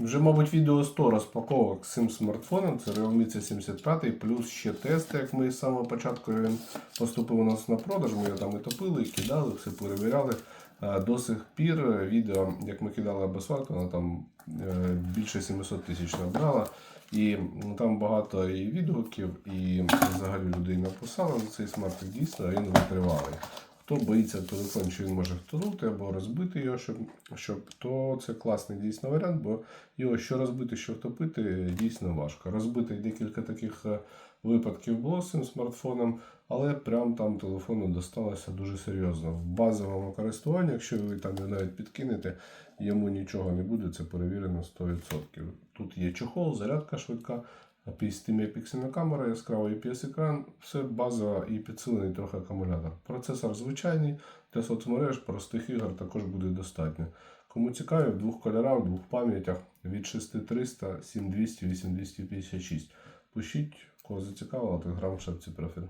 Вже, мабуть, відео 100 розпаковок з цим смартфоном. Це Realme C75, плюс ще тести, як ми з самого початку він поступив у нас на продаж. Ми його там і топили, і кидали, все перевіряли. До сих пір відео, як ми кидали абасват, вона там е, більше 700 тисяч набрала. І там багато і відгуків, і взагалі людей написали за цей смартик. Дійсно, він витривалий. Хто боїться телефон, що він може втонути або розбити його, щоб, щоб, то це класний дійсно варіант, бо його що розбити, що втопити, дійсно важко. Розбити декілька таких е, випадків було з цим смартфоном, але прям там телефону досталося дуже серйозно. В базовому користуванні, якщо ви там його навіть підкинете, йому нічого не буде, це перевірено 100%. Тут є чохол, зарядка швидка. 50-мегапіксельна камера, яскравий IPS-екран, все база і підсилений трохи акумулятор. Процесор звичайний, для соцмереж, простих ігор також буде достатньо. Кому цікаві, в двох кольорах, в двох пам'ятях від 6300, 7200, 8256. Пишіть, кого зацікавило, телеграм в шапці профіль.